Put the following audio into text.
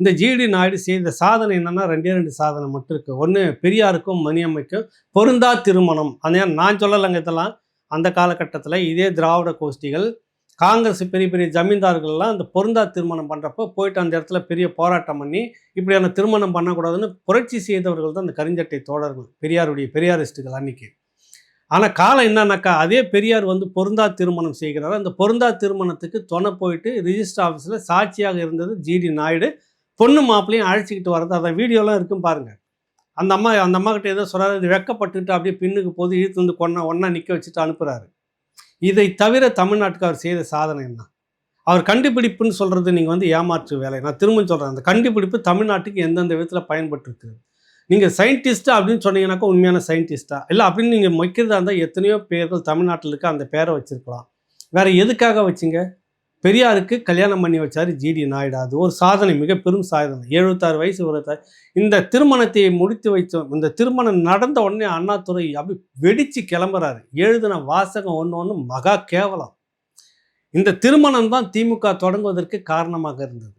இந்த ஜிடி நாயுடு செய்த சாதனை என்னென்னா ரெண்டே ரெண்டு சாதனை மட்டும் இருக்குது ஒன்று பெரியாருக்கும் மணியம்மைக்கும் பொருந்தா திருமணம். அதே நான் சொல்லலைங்க இதெல்லாம். அந்த காலகட்டத்தில் இதே திராவிட கோஷ்டிகள் காங்கிரஸ் பெரிய பெரிய ஜமீன்தார்கள்லாம் அந்த பொருந்தா திருமணம் பண்ணுறப்போ போயிட்டு அந்த இடத்துல பெரிய போராட்டம் பண்ணி இப்படியான திருமணம் பண்ணக்கூடாதுன்னு புரட்சி செய்தவர்கள் தான் அந்த கரிஞ்சட்டை தோழர்கள் பெரியாருடைய பெரியாரிஸ்ட்டுகள் அன்னைக்கு. ஆனால் காலம் என்னன்னாக்கா அதே பெரியார் வந்து பொருந்தா திருமணம் செய்கிறார். அந்த பொருந்தா திருமணத்துக்கு துணை போயிட்டு ரிஜிஸ்டர் ஆஃபீஸில் சாட்சியாக இருந்தது ஜிடி நாயுடு. பொண்ணு மாப்பிளையும் அழைச்சிக்கிட்டு வர்றது அந்த வீடியோலாம் இருக்கும் பாருங்கள் அந்த அம்மா அந்த அம்மா கிட்ட ஏதோ சொல்றாரு இது வெக்கப்பட்டுட்டு அப்படியே பின்னுக்கு போது இழுத்து வந்து கொன்னா ஒன்றா நிற்க வச்சுட்டு அனுப்புகிறாரு இதை தவிர தமிழ்நாட்டுக்கு அவர் செய்த சாதனை என்ன? அவர் கண்டுபிடிப்புன்னு சொல்கிறது நீங்கள் வந்து ஏமாற்று வேலை. நான் திரும்ப சொல்கிறேன் அந்த கண்டுபிடிப்பு தமிழ்நாட்டுக்கு எந்தெந்த விதத்தில் பயன்பட்டுருக்கு? நீங்கள் சயின்டிஸ்ட்டா அப்படின்னு சொன்னீங்கன்னாக்கா உண்மையான சயின்டிஸ்ட்டா இல்லை அப்படின்னு நீங்கள் மொய்க்கிறதா இருந்தால் எத்தனையோ பேர்கள் தமிழ்நாட்டில் இருக்க அந்த பேரை வச்சுருக்கலாம். வேறு எதுக்காக வச்சிங்க? பெரியாருக்கு கல்யாணம் பண்ணி வச்சார் ஜிடி நாயுடு. அது ஒரு சாதனை மிக பெரும் சாதனை. எழுபத்தாறு வயசு ஒரு இந்த திருமணத்தை முடித்து வைத்த இந்த திருமணம் நடந்த உடனே அண்ணாதுரை அப்படி வெடித்து கிளம்புறாரு. எழுதின வாசகம் ஒன்று ஒன்று மகா கேவலம். இந்த திருமணம் தான் திமுக தொடங்குவதற்கு காரணமாக இருந்தது.